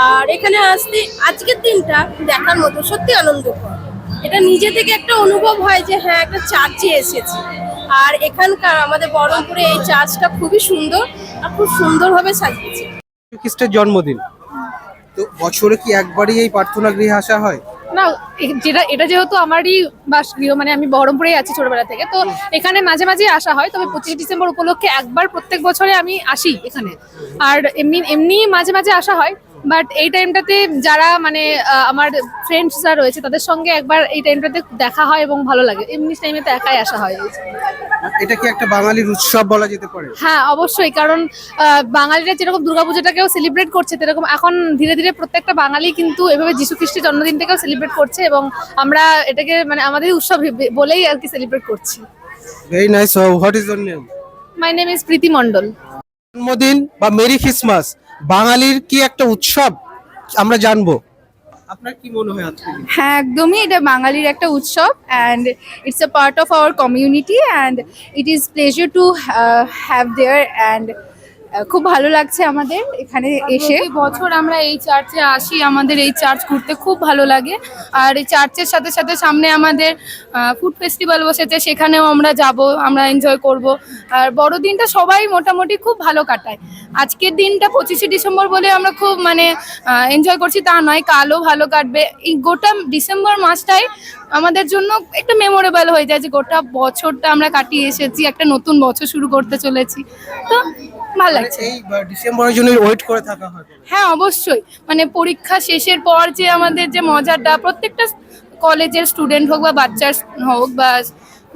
আর এখানে আসতে আজকের দিনটা দেখার মতো সত্যি আনন্দকর। এটা নিজে থেকে একটা অনুভব হয় যে হ্যাঁ একটা চার্চে এসেছি। আর এখানকার আমাদের বহরমপুরে এই চার্চটা খুবই সুন্দর আর খুব সুন্দরভাবে সাজিয়েছে। খ্রিস্টের জন্মদিন। তো বছরে কি একবারই এই প্রার্থনা গৃহে আসা হয়? না যেটা এটা যেহেতু আমারই বাস বাসগৃহ মানে আমি বহরমপুরেই আছি ছোটবেলা থেকে তো এখানে মাঝে মাঝে আসা হয় তবে পঁচিশে ডিসেম্বর উপলক্ষে একবার প্রত্যেক বছরে আমি আসি এখানে। আর এমনি এমনি মাঝে মাঝে আসা হয় বাট এই টাইমটাতে যারা মানে আমার ফ্রেন্ডসরা রয়েছে তাদের সঙ্গে একবার এই টাইমটাতে দেখা হয় এবং ভালো লাগে। এমনি টাইমে তো একাই আসা হয়। এটা কি একটা বাঙালির উৎসব বলা যেতে পারে? হ্যাঁ অবশ্যই। কারণ বাঙালিরা যেরকম দুর্গাপূজাটাকেও সেলিব্রেট করছে সেরকম এখন ধীরে ধীরে প্রত্যেকটা বাঙালি কিন্তু এভাবে যিশু খ্রিস্টের জন্মদিনটাকেও সেলিব্রেট করছে এবং আমরা এটাকে মানে আমাদের উৎসব বলেই আর কি সেলিব্রেট করছি। Very nice what is your name my name is Preeti Mondal. জন্মদিন বা মেরি খ্রিসমাস বাঙালির কি একটা উৎসব? আমরা জানব। আপনার কি মনে হয় আজকে? হ্যাঁ একদমই এটা বাঙালির একটা উৎসব and it's a part of our community and it is pleasure to have there and খুব ভালো লাগছে আমাদের এখানে এসে। বছর আমরা এই চার্চে আসি, আমাদের এই চার্চ ঘুরতে খুব ভালো লাগে। আর এই চার্চের সাথে সাথে সামনে আমাদের ফুড ফেস্টিভ্যাল বসেছে, সেখানেও আমরা যাব, আমরা এনজয় করব। আর বড়দিনটা সবাই মোটামুটি খুব ভালো কাটায়। আজকের দিনটা পঁচিশে ডিসেম্বর বলে আমরা খুব মানে এনজয় করছি, তা নয়, কালও ভালো কাটবে। এই গোটা ডিসেম্বর মাসটাই আমাদের জন্য একটা মেমোরেবল হয়ে যায় যে গোটা বছরটা আমরা কাটিয়ে এসেছি, একটা নতুন বছর শুরু করতে চলেছি। তো ভালো লাগছে। এই ডিসেম্বরের জন্য ওয়েট করে থাকা হয়। হ্যাঁ অবশ্যই। মানে পরীক্ষা শেষের পর যে আমাদের যে মজাটা প্রত্যেকটা কলেজের স্টুডেন্ট হোক বা বাচ্চার হোক বা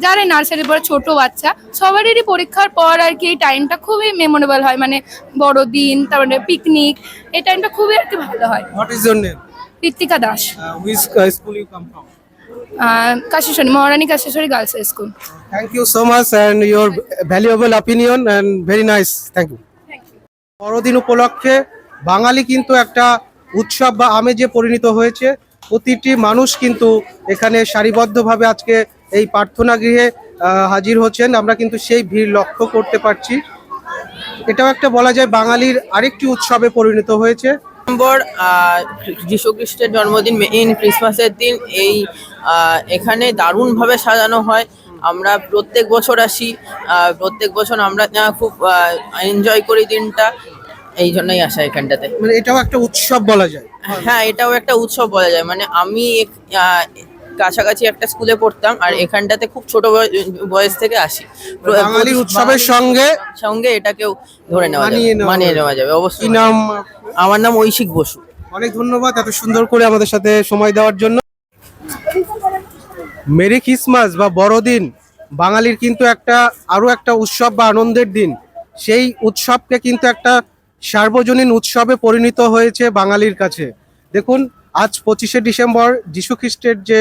যারা নার্সারি পড়ে ছোট বাচ্চা সবারই পরীক্ষার পর আর কি এই টাইমটা খুবই মেমোরেবল হয়। মানে বড়দিন তারপরে পিকনিক এই টাইমটা খুবই আর কি ভালো হয়। What is your name Ritwika Das. Which school you come from Kasheshwari, Maharani Kasheshwari girls school. Thank you so much and your valuable opinion and very nice thank you বড়দিন উপলক্ষে বাঙালি কিন্তু একটা উৎসব বা আমেজে পরিণত হয়েছে। প্রতিটি মানুষ কিন্তু এখানে সারিবদ্ধভাবে আজকে এই প্রার্থনা গৃহে হাজির হচ্ছেন। আমরা কিন্তু সেই ভিড় লক্ষ্য করতে পারছি। এটাও একটা বলা যায় বাঙালির আরেকটি উৎসবে পরিণত হয়েছে। ডিসেম্বর খ্রিস্টের জন্মদিন মেইন ক্রিসমাসের দিন। এই এখানে দারুণভাবে সাজানো হয়। আমরা প্রত্যেক বছর আসি। প্রত্যেক বছর আমরা খুব এনজয় করি দিনটা। এই জন্যই আসা এখানটাতে। মানে এটাও একটা উৎসব বলা যায়। হ্যাঁ এটাও একটা উৎসব বলা যায়। মানে আমি কাছাকাছি একটা স্কুলে পড়তাম আর এখানটাতে খুব ছোট বয়- বয়স থেকে আসি। বাঙালির উৎসবের সঙ্গে সঙ্গে এটাকেও ধরে নেওয়া মানিয়ে যাবে মানিয়ে। নেওয়া যাবে অবশ্যই নাম? আমার নাম ঐশিক বসু। অনেক ধন্যবাদ এত সুন্দর করে আমাদের সাথে সময় দেওয়ার জন্য। মেরি ক্রিসমাস বা বড়দিন বাঙালির কিন্তু একটা আরও একটা উৎসব বা আনন্দের দিন। সেই উৎসবকে কিন্তু একটা সার্বজনীন উৎসবে পরিণত হয়েছে বাঙালির কাছে। দেখুন আজ পঁচিশে ডিসেম্বর যীশু খ্রিস্টের যে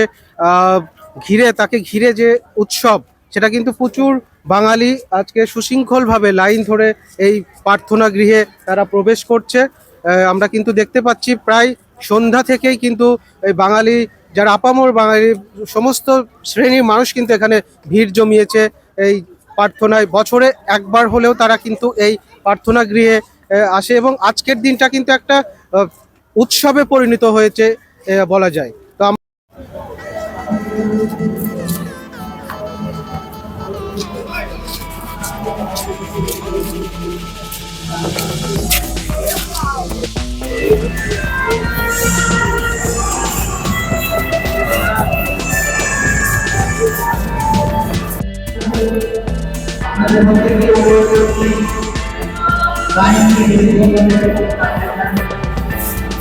ঘিরে, তাকে ঘিরে যে উৎসব, সেটা কিন্তু প্রচুর বাঙালি আজকে সুশৃঙ্খলভাবে লাইন ধরে এই প্রার্থনা গৃহে তারা প্রবেশ করছে। আমরা কিন্তু দেখতে পাচ্ছি প্রায় সন্ধ্যা থেকেই কিন্তু এই বাঙালি, যারা আপামর বাঙালি, সমস্ত শ্রেণির মানুষ কিন্তু এখানে ভিড় জমিয়েছে এই প্রার্থনায়। বছরে একবার হলেও তারা কিন্তু এই প্রার্থনা গৃহে আসে এবং আজকের দিনটা কিন্তু একটা উৎসবে পরিণত হয়েছে বলা যায়। তো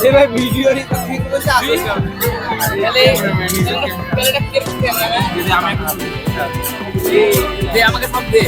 এ ভাই ভিডিওর ঠিক বলছে আসলে তাহলে এটা কে ক্যামেরা দে আমাকে সব দে